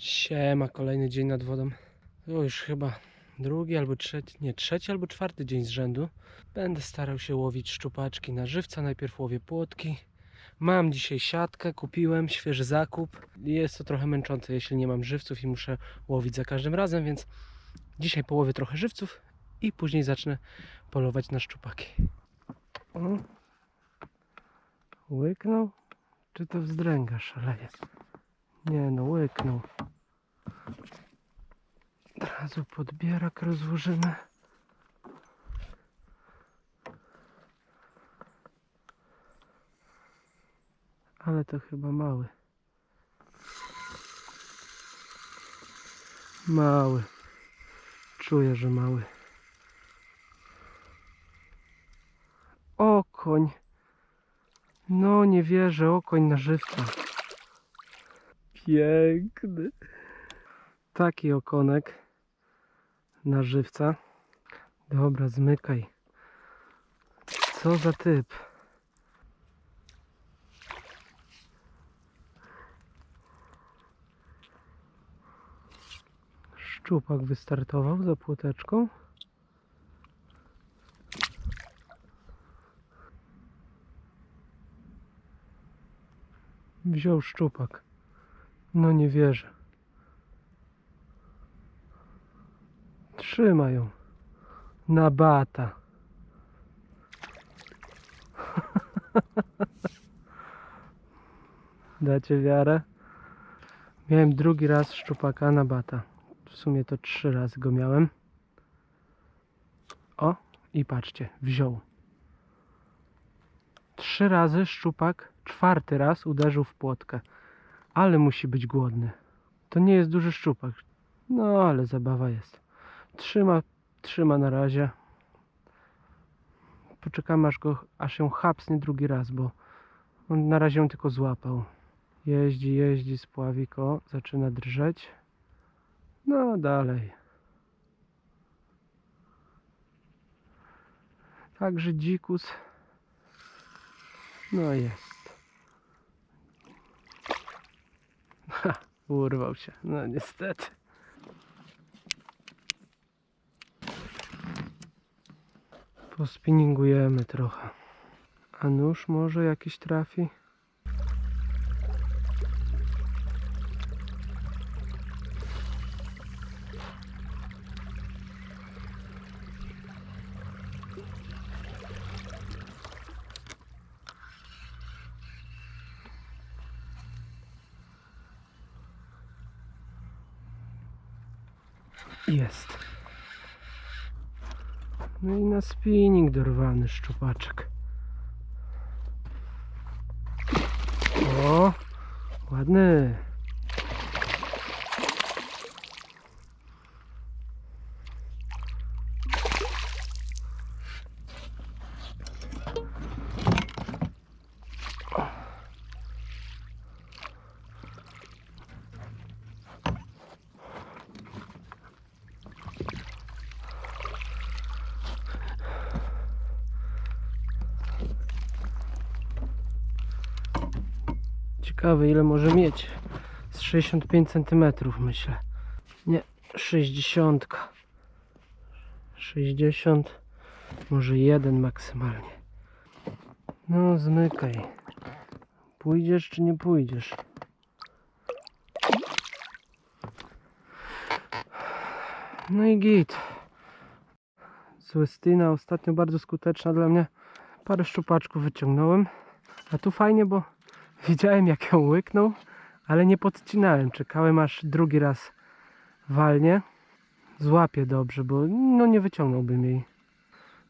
Siema, kolejny dzień nad wodą. To już chyba drugi albo trzeci, nie, trzeci albo czwarty dzień z rzędu. Będę starał się łowić szczupaczki na żywca. Najpierw łowię płotki. Mam dzisiaj siatkę, kupiłem, świeży zakup. Jest to trochę męczące, jeśli nie mam żywców i muszę łowić za każdym razem, więc dzisiaj połowię trochę żywców i później zacznę polować na szczupaki. Łyknął? Czy to wzdręga szaleje? Nie no, łyknął. Od razu podbierak rozłożymy. Ale to chyba mały. Mały. Czuję, że mały. Okoń. No nie wierzę, okoń na żywca. Piękny. Taki okonek na żywca. Dobra, zmykaj. Co za typ. Szczupak wystartował za płoteczką. Wziął szczupak. No nie wierzę. Trzymają. Na bata. Dacie wiarę? Miałem drugi raz szczupaka na bata. W sumie to trzy razy go miałem. O, i patrzcie, wziął. Trzy razy szczupak, czwarty raz uderzył w płotkę. Ale musi być głodny. To nie jest duży szczupak. No, ale zabawa jest. Trzyma, trzyma na razie. Poczekamy aż, go, aż ją chapsnie drugi raz, bo on na razie ją tylko złapał. Jeździ, jeździ, spławik, o, zaczyna drżeć. No, dalej. Także dzikus. No jest. Ha, urwał się. No niestety. Pospinningujemy trochę. A nóż może jakiś trafi? Jest. No i na spinning dorwany szczupaczek. O, ładny. Ciekawe ile może mieć. Z 65 cm myślę. Nie, 60. 60. Może jeden maksymalnie. No zmykaj. Pójdziesz czy nie pójdziesz? No i git. Złestyna ostatnio bardzo skuteczna dla mnie. Parę szczupaczków wyciągnąłem. A tu fajnie, bo Widziałem jak ją łyknął, ale nie podcinałem. Czekałem aż drugi raz walnie. Złapię dobrze, bo no nie wyciągnąłbym jej.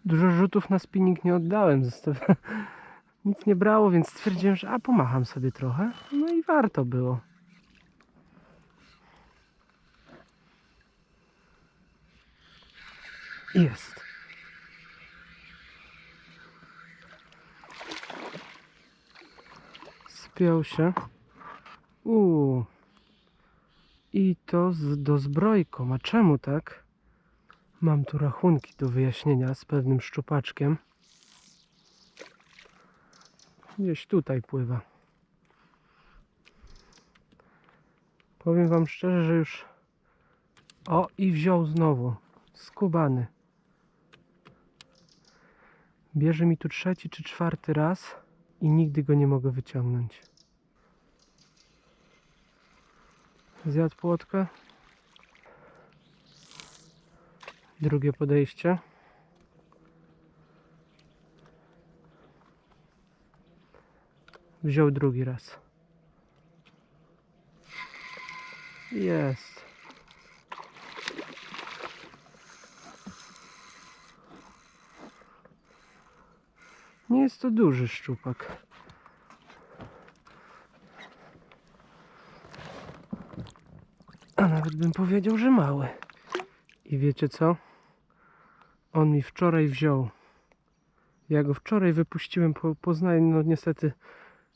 Dużo rzutów na spinning nie oddałem. Zostaw... Nic nie brało, więc stwierdziłem, że a pomacham sobie trochę. No i warto było. Jest. Spiął się. Uuu. I to z dozbrojką. A czemu tak? Mam tu rachunki do wyjaśnienia z pewnym szczupaczkiem. Gdzieś tutaj pływa. Powiem wam szczerze, że już... O, i wziął znowu. Skubany. Bierze mi tu trzeci czy czwarty raz i nigdy go nie mogę wyciągnąć. Zjadł płotkę. Drugie podejście. Wziął drugi raz. Jest. Nie jest to duży szczupak. A nawet bym powiedział, że mały. I wiecie co? On mi wczoraj wziął. Ja go wczoraj wypuściłem po Poznaniu, no niestety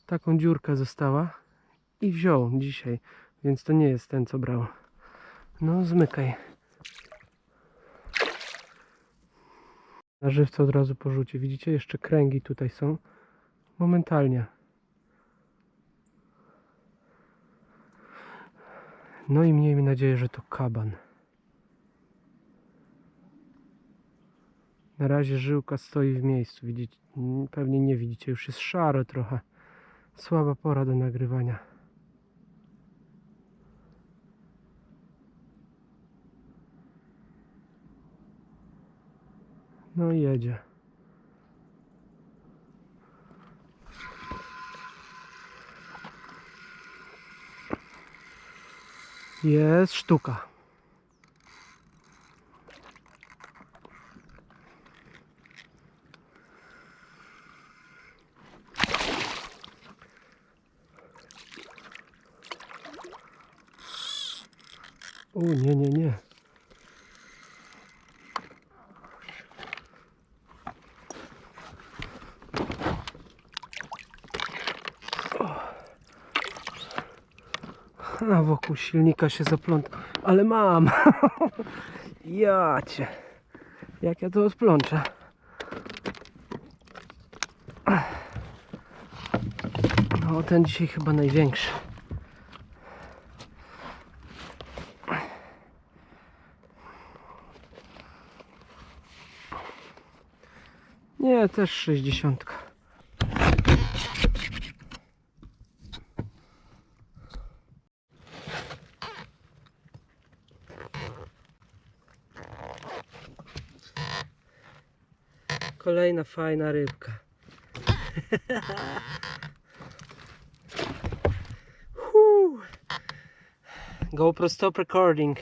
taką dziurka została. I wziął dzisiaj, więc to nie jest ten, co brał. No, zmykaj. Na żywca od razu porzucie. Widzicie, jeszcze kręgi tutaj są. Momentalnie. No i miejmy nadzieję, że to kaban. Na razie żyłka stoi w miejscu. Widzicie, pewnie nie widzicie, już jest szaro trochę. Słaba pora do nagrywania. No i jedzie. Jest sztuka. O nie, nie, nie. Wokół silnika się zapląta. Ale mam! Ja cię. Jak ja to odplączę? No ten dzisiaj chyba największy. Nie, też 60. Kolejna fajna rybka. GoPro stop recording.